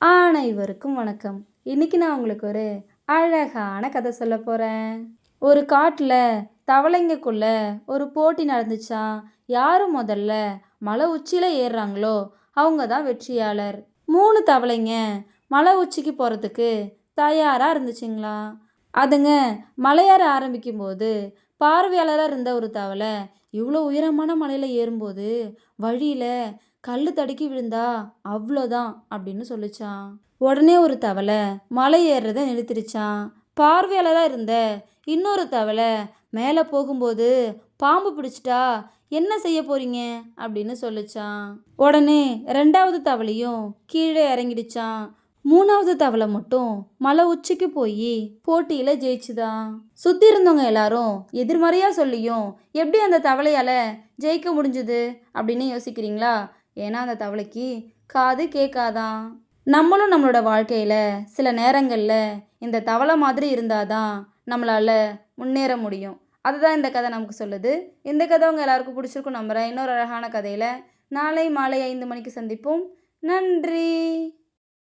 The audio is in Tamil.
அனைவருக்கும் வணக்கம். இன்னைக்கு நான் உங்களுக்கு ஒரு அழகான கதை சொல்ல போகிறேன் ஒரு காட்டில் தவளைங்கக்குள்ள ஒரு போட்டி நடந்துச்சா? யார் முதல்ல மலை உச்சியில் ஏறுறாங்களோ அவங்க தான் வெற்றியாளர். மூணு தவளைங்க மலை உச்சிக்கு போகிறதுக்கு தயாராக இருந்துச்சுங்களா? அதுங்க மலையேற ஆரம்பிக்கும்போது பார்வையாளராக இருந்த ஒரு தவளை இவ்வளோ உயரமான மலையில் ஏறும்போது வழியில் கல் தடுக்கி விழுந்தா அவ்வளோதான் அப்படின்னு சொல்லிச்சான். உடனே ஒரு தவளை மலை ஏறுறதை நிறுத்திருச்சான். பார்வையாளராக இருந்த இன்னொரு தவளை மேலே போகும்போது பாம்பு பிடிச்சிட்டா என்ன செய்ய போறீங்க? அப்படின்னு சொல்லிச்சான். உடனே ரெண்டாவது தவளையும் கீழே இறங்கிடுச்சான். மூணாவது தவளை மட்டும் மலை உச்சிக்கு போய் போட்டியில் ஜெயிச்சுதான் சுற்றி இருந்தவங்க எல்லாரும் எதிர்மறையாக சொல்லியும் எப்படி அந்த தவளையால் ஜெயிக்க முடிஞ்சுது? அப்படின்னு யோசிக்கிறீங்களா? ஏன்னா அந்த தவளைக்கு காது கேட்காதான் நம்மளும் நம்மளோட வாழ்க்கையில் சில நேரங்களில் இந்த தவளை மாதிரி இருந்தாதான் நம்மளால் முன்னேற முடியும். அதுதான் இந்த கதை நமக்கு சொல்லுது. இந்த கதை உங்கள் எல்லாருக்கும் பிடிச்சிருக்கும் நம்புகிறேன் இன்னொரு அழகான கதையில் நாளை மாலை ஐந்து மணிக்கு சந்திப்போம். நன்றி!